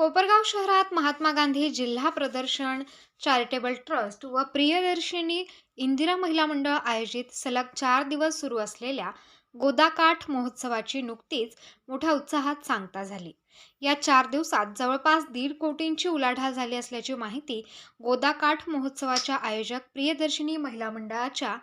कोपरगाव शहरात महात्मा गांधी जिल्हा प्रदर्शन चॅरिटेबल ट्रस्ट व प्रियदर्शिनी इंदिरा महिला मंडळ आयोजित सलग चार दिवस सुरू असलेल्या गोदाकाठ महोत्सवाची नुकतीच मोठ्या उत्साहात सांगता झाली. या चार दिवसात जवळपास दीड कोटींची उलाढाल झाली असल्याची माहिती गोदाकाठ महोत्सवाच्या आयोजक प्रियदर्शिनी महिला मंडळाच्या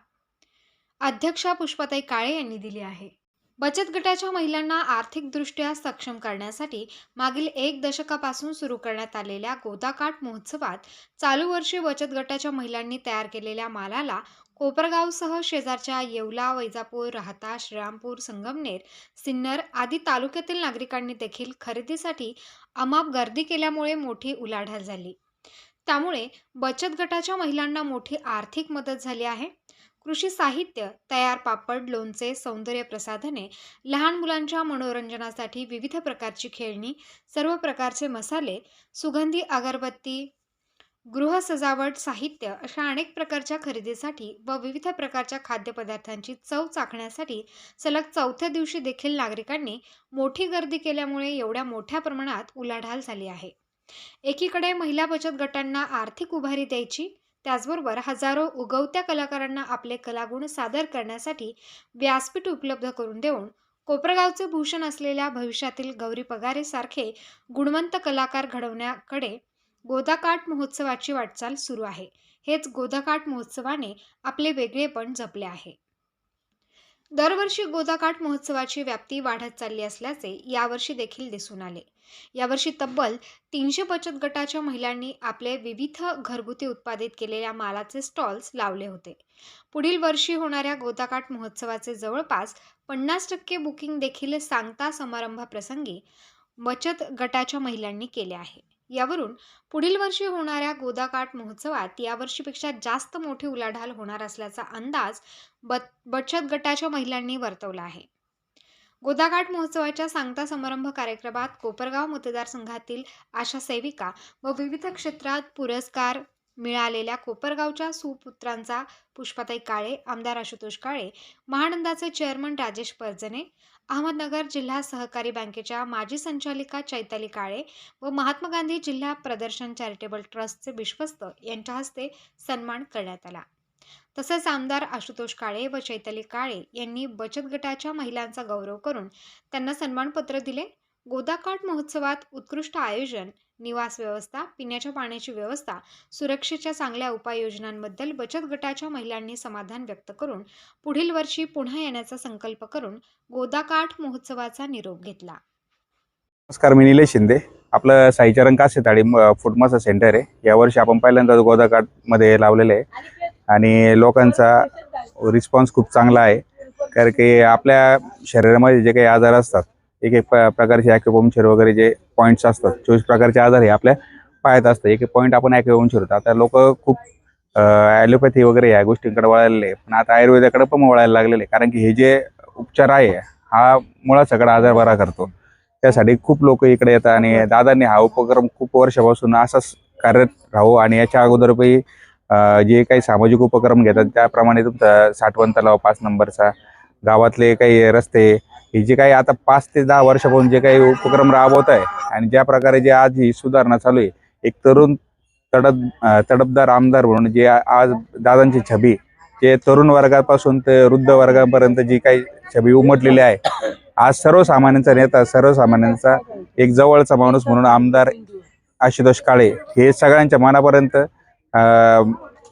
अध्यक्षा पुष्पाताई काळे यांनी दिली आहे. बचत गटाच्या महिलांना आर्थिकदृष्ट्या सक्षम करण्यासाठी मागील एक दशकापासून सुरू करण्यात आलेल्या गोदाकाठ महोत्सवात चालू वर्षी बचत गटाच्या महिलांनी तयार केलेल्या मालाला कोपरगावसह शेजारच्या येवला वैजापूर राहता श्रीरामपूर संगमनेर सिन्नर आदी तालुक्यातील नागरिकांनी देखील खरेदीसाठी अमाप गर्दी केल्यामुळे मोठी उलाढाल झाली. त्यामुळे बचत गटाच्या महिलांना मोठी आर्थिक मदत झाली आहे. कृषी साहित्य तयार पापड लोणचे सौंदर्य प्रसाधने लहान मुलांच्या मनोरंजनासाठी विविध प्रकारची खेळणी सर्व प्रकारचे मसाले सुगंधी अगरबत्ती गृह सजावट साहित्य अशा अनेक प्रकारच्या खरेदीसाठी व विविध प्रकारच्या खाद्यपदार्थांची चव चाखण्यासाठी सलग चौथ्या दिवशी देखील नागरिकांनी मोठी गर्दी केल्यामुळे एवढ्या मोठ्या प्रमाणात उलाढाल झाली आहे. एकीकडे महिला बचत गटांना आर्थिक उभारी द्यायची त्याचबरोबर हजारो उगवत्या कलाकारांना आपले कलागुण सादर करण्यासाठी व्यासपीठ उपलब्ध करून देऊन कोपरगावचे भूषण असलेल्या भविष्यातील गौरी पगारे सारखे गुणवंत कलाकार घडवण्याकडे गोदाकाठ महोत्सवाची वाटचाल सुरू आहे. हेच गोदाकाठ महोत्सवाने आपले वेगळेपण जपले आहे. दरवर्षी गोदाकाठ महोत्सवाची व्याप्ती वाढत चालली असल्याचे यावर्षी देखील दिसून आले. यावर्षी तब्बल तीनशे बचत गटाच्या महिलांनी आपले विविध घरगुती उत्पादित केलेल्या मालाचे स्टॉल्स लावले होते. पुढील वर्षी होणाऱ्या गोदाकाठ महोत्सवाचे जवळपास पन्नास टक्के बुकिंग देखील सांगता समारंभाप्रसंगी बचत गटाच्या महिलांनी केले आहे. यावरून पुढील वर्षी होणाऱ्या गोदाकाठ महोत्सवात यावर्षीपेक्षा जास्त मोठी उलाढाल होणार असल्याचा अंदाज बत बचत गटाच्या महिलांनी वर्तवला आहे. गोदाघाट महोत्सवाच्या सांगता समारंभ कार्यक्रमात कोपरगाव मतदारसंघातील आशा सेविका व विविध क्षेत्रात पुरस्कार मिळालेल्या कोपरगावच्या सुपुत्रांचा पुष्पाताई काळे आमदार आशुतोष काळे महानंदाचे चेअरमन राजेश परजने अहमदनगर जिल्हा सहकारी बँकेच्या माजी संचालिका चैताली काळे व महात्मा गांधी जिल्हा प्रदर्शन चॅरिटेबल ट्रस्टचे विश्वस्त यांच्या हस्ते सन्मान करण्यात आला. तसेच आमदार आशुतोष काळे व चैतली काळे यांनी बचत गटाच्या महिलांचा गौरव करून त्यांना सन्मानपत्र दिले. गोदाकाठ महोत्सवात उत्कृष्ट आयोजन निवास व्यवस्था पिण्याच्या पाण्याची व्यवस्था सुरक्षेच्या चांगल्या उपाययोजनांबद्दल बचत गटाच्या महिलांनी समाधान व्यक्त करून पुढील वर्षी पुन्हा येण्याचा संकल्प करून गोदाकाठ महोत्सवाचा निरोप घेतला. नमस्कार मी निलेश शिंदे. आपलं साईचरण कासेताळी फूड मसा सेंटर आहे. यावर्षी आपण पहिल्यांदा गोदाकाठमध्ये लावलेलं आहे. आणि लोकांचा रिस्पॉन्स खूप चांगला आहे. कारण की आपल्या शरीरामध्ये जे काही आजार असतात एक एक प- प्रकारचे ॲक्युपंक्चर वगैरे जे पॉईंट्स असतात चोवीस प्रकारचे आजार हे आपल्या पायात असतात. एक एक पॉईंट आपण ॲक्युपंक्चर होतो आता लोक खूप ॲलोपॅथी वगैरे या गोष्टींकडे वळालेले पण आता आयुर्वेदाकडे पण वळायला लागलेले आहे. कारण की हे जे उपचार आहे हा मुळात सगळा आजार बरा करतो. त्यासाठी खूप लोक इकडे येतात आणि दादांनी हा उपक्रम खूप वर्षापासून असाच कार्यरत राहू आणि याच्या अगोदरही जे काही सामाजिक उपक्रम घेतात त्याप्रमाणे तुमचा साठवण तलाव पाच नंबरचा गावातले काही रस्ते हे जे काही आता पाच ते दहा वर्षापासून जे काही उपक्रम राबवत आहे आणि ज्या प्रकारे जे आज ही सुधारणा चालू आहे एक तरुण तडप तडपदार आमदार म्हणून जे आज दादांची छबी जे तरुण वर्गापासून ते वृद्ध वर्गापर्यंत जी काही छबी उमटलेली आहे आज सर्वसामान्यांचा नेता सर्वसामान्यांचा एक जवळचा माणूस म्हणून आमदार आशुतोष काळे हे सगळ्यांच्या मनापर्यंत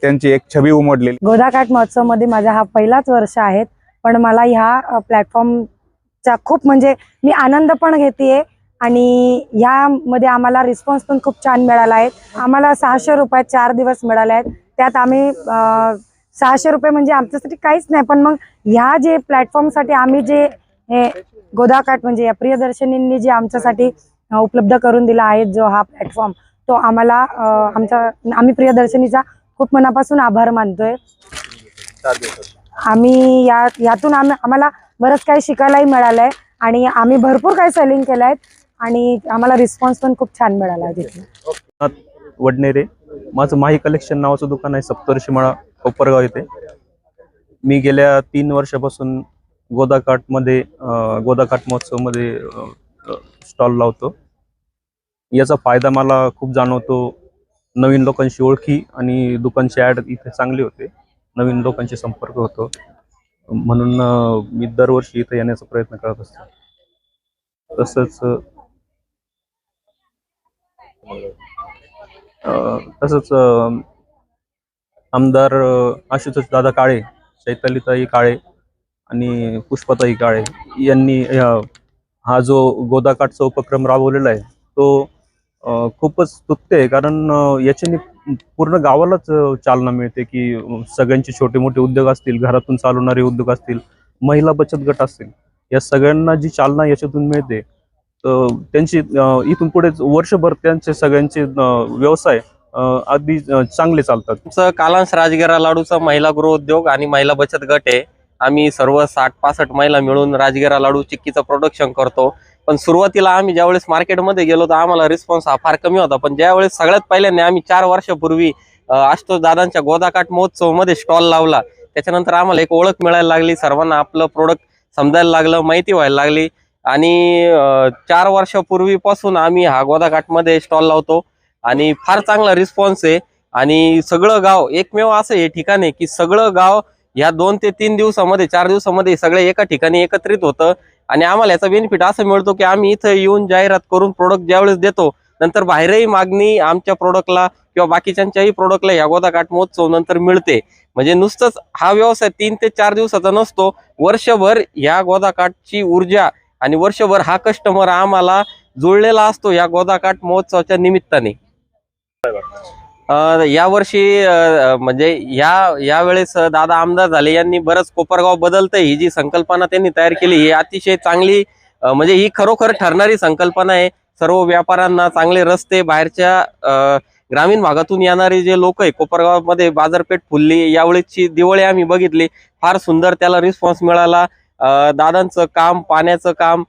त्यांची एक छबी उमटलेली. गोदाकाठ महोत्सवमध्ये माझा हा पहिलाच वर्ष आहे. पण मला ह्या प्लॅटफॉर्मचा खूप म्हणजे मी आनंद पण घेते आणि ह्यामध्ये आम्हाला रिस्पॉन्स पण खूप छान मिळाला आहे. आम्हाला सहाशे रुपयात चार दिवस मिळाले आहेत. त्यात आम्ही सहाशे रुपये म्हणजे आमच्यासाठी काहीच नाही पण मग ह्या जे प्लॅटफॉर्मसाठी आम्ही जे हे गोदाकाठ म्हणजे या प्रियदर्शनींनी जे आमच्यासाठी उपलब्ध करून दिला आहे जो हा प्लॅटफॉर्म तो आम्हाला आमचा आम्ही प्रियदर्शनीचा खूप मनापासून आभार मानतोय. आम्ही या यातून आम्ही आम्हाला बरंच काही शिकायलाही मिळालंय आणि आम्ही भरपूर काही सेलिंग केलंय आणि आम्हाला रिस्पॉन्स पण खूप छान मिळाला आहे तिथे वडनेरे. माझं माही कलेक्शन नावाचं दुकान आहे सप्तर्षी मळा कोपरगाव येथे मी गेल्या तीन वर्षापासून गोदाकाठमध्ये गोदाकाठ महोत्सवमध्ये स्टॉल लावतो. याचा फायदा मला खूप जाणवतो. नवीन लोकांशी ओळखी आणि दुकानची ॲड इथे चांगली होते. नवीन लोकांशी संपर्क होतो. म्हणून मी दरवर्षी इथं येण्याचा प्रयत्न करत असतो. तसंच अं, तसंच आमदार आशुतोष दादा काळे चैतालीताई काळे आणि पुष्पाताई काळे यांनी हा जो गोदाकाठचा उपक्रम राबवलेला आहे तो खूपच स्तुत्य आहे. कारण याच्याने पूर्ण गावालाच चालना मिळते की सगळ्यांचे छोटे मोठे उद्योग असतील घरातून चालवणारे उद्योग असतील महिला बचत गट असतील या सगळ्यांना जी चालना याच्यातून मिळते त्यांची इथून पुढे वर्षभर त्यांचे सगळ्यांचे व्यवसाय अगदी चांगले चालतात. आमचं कालांश राजगिरा लाडूचा महिला गृह उद्योग आणि महिला बचत गट आहे. आम्ही सर्व साठ पासष्ट महिला मिळून राजगिरा लाडू चिक्कीचं प्रोडक्शन करतो. पण सुरुवातीला आम्ही ज्यावेळेस मार्केटमध्ये गेलो तर आम्हाला रिस्पॉन्स हा फार कमी होता. पण ज्यावेळेस सगळ्यात पहिल्यांदा आम्ही चार वर्षापूर्वी अं, आशुतोष दादांच्या गोदाकाठ महोत्सवमध्ये स्टॉल लावला. त्याच्यानंतर आम्हाला एक ओळख मिळायला लागली. सर्वांना आपलं प्रोडक्ट समजायला लागलं माहिती व्हायला लागली. आणि चार वर्षापूर्वीपासून आम्ही हा गोदाकाठमध्ये स्टॉल लावतो. आणि फार चांगला रिस्पॉन्स आहे. आणि सगळं गाव एकमेव असं हे ठिकाण आहे की सगळं गाव या दोन ते तीन दिवसामध्ये चार दिवसामध्ये सगळे एका ठिकाणी एकत्रित होतं. आणि आम्हाला याचा बेनिफिट असं मिळतो की आम्ही इथं येऊन जाहिरात करून प्रोडक्ट ज्यावेळेस देतो नंतर बाहेरही मागणी आमच्या प्रोडक्टला किंवा बाकीच्यांच्याही प्रोडक्टला या गोदाकाठ महोत्सव नंतर मिळते. म्हणजे नुसतंच हा व्यवसाय तीन ते चार दिवसाचा नसतो वर्षभर या गोदाकाठची ऊर्जा आणि वर्षभर हा कस्टमर आम्हाला जुळलेला असतो या गोदाकाठ महोत्सवाच्या निमित्ताने. यावर्षी वर्षी म्हणजे या यावेळेस दादा आमदार झाले. यांनी बरंच कोपरगाव बदलतंय. ही जी संकल्पना त्यांनी तयार केली ही अतिशय चांगली म्हणजे ही खरोखर ठरणारी संकल्पना आहे. सर्व व्यापाऱ्यांना चांगले रस्ते बाहेरच्या ग्रामीण भागातून येणारे जे लोक आहे कोपरगावमध्ये बाजारपेठ फुलली यावेळेची दिवाळी आम्ही बघितली. फार सुंदर त्याला रिस्पॉन्स मिळाला. दादांचं काम पाण्याचं काम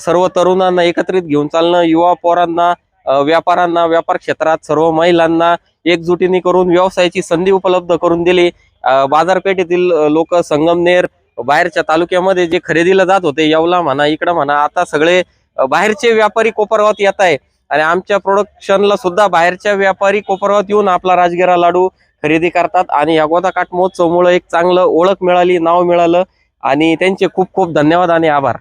सर्व तरुणांना एकत्रित घेऊन चालणं युवा पोरांना व्यापाऱ्यांना व्यापार क्षेत्रात सर्व महिलांना एकजुटीने करून व्यवसायाची संधी उपलब्ध करून दिली. बाजारपेठेतील लोक संगमनेर बाहेरच्या तालुक्यामध्ये जे खरेदीला जात होते येवला म्हणा इकडं म्हणा आता सगळे बाहेरचे व्यापारी कोपरगावात येत आहे. आणि आमच्या प्रोडक्शनला सुद्धा बाहेरच्या व्यापारी कोपरगावात येऊन आपला राजगिरा लाडू खरेदी करतात. आणि या गोदाकाठ महोत्सवमुळे एक चांगलं ओळख मिळाली नाव मिळालं. आणि त्यांचे खूप खूप धन्यवाद आणि आभार.